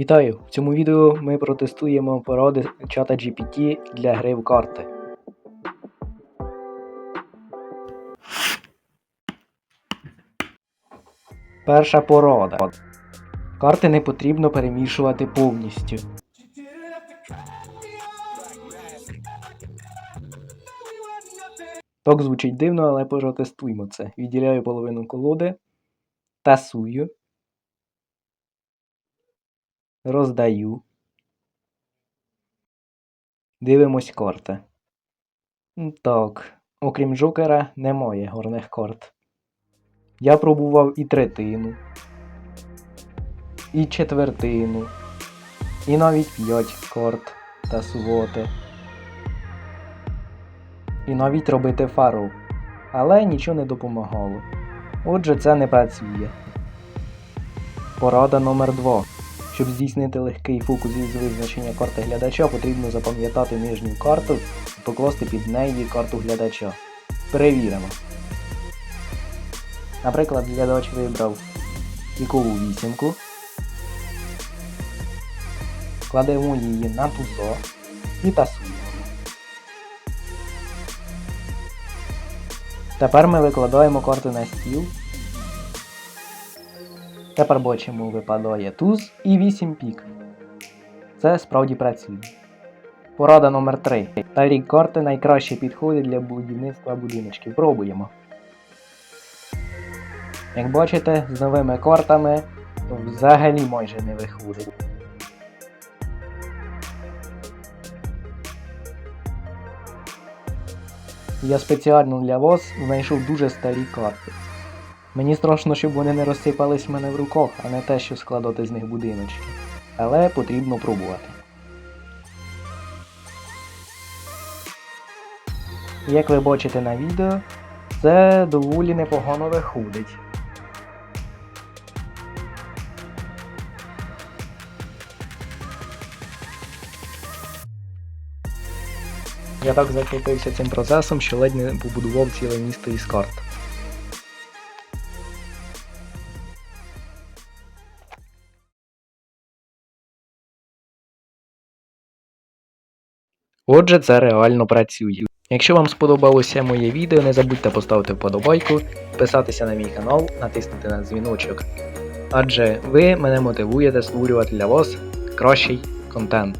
Вітаю! В цьому відео ми протестуємо породи чата GPT для гри в карти. Перша порада. Карти не потрібно перемішувати повністю. Так звучить дивно, але протестуємо це. Відділяю половину колоди, тасую, роздаю. Дивимось карти. М, Так, окрім Джокера, немає горних карт. Я пробував і третину, і четвертину, і навіть п'ять карт тасувати. І навіть робити фару. Але нічого не допомагало. Отже, це не працює. Порада номер 2. Щоб здійснити легкий фокус із визначення карти глядача, потрібно запам'ятати нижню карту і покласти під неї карту глядача. Перевіримо. Наприклад, глядач вибрав вікову вісімку. Кладемо її на тузо і тасуємо. Тепер ми викладаємо карти на стіл. Тепер бачимо, випадає туз і 8 пік. Це справді працює. Порада номер 3. Старі карти найкраще підходять для будівництва будиночків. Пробуємо. Як бачите, з новими картами взагалі майже не виходить. Я спеціально для вас знайшов дуже старі карти. Мені страшно, щоб вони не розсипались мене в руках, а не те, що складати з них будиночки. Але потрібно пробувати. Як ви бачите на відео, це доволі непогано виходить. Я так захопився цим процесом, що ледь не побудував ціле місто із карт. Отже, це реально працює. Якщо вам сподобалося моє відео, не забудьте поставити вподобайку, підписатися на мій канал, натиснути на дзвіночок. Адже ви мене мотивуєте створювати для вас кращий контент.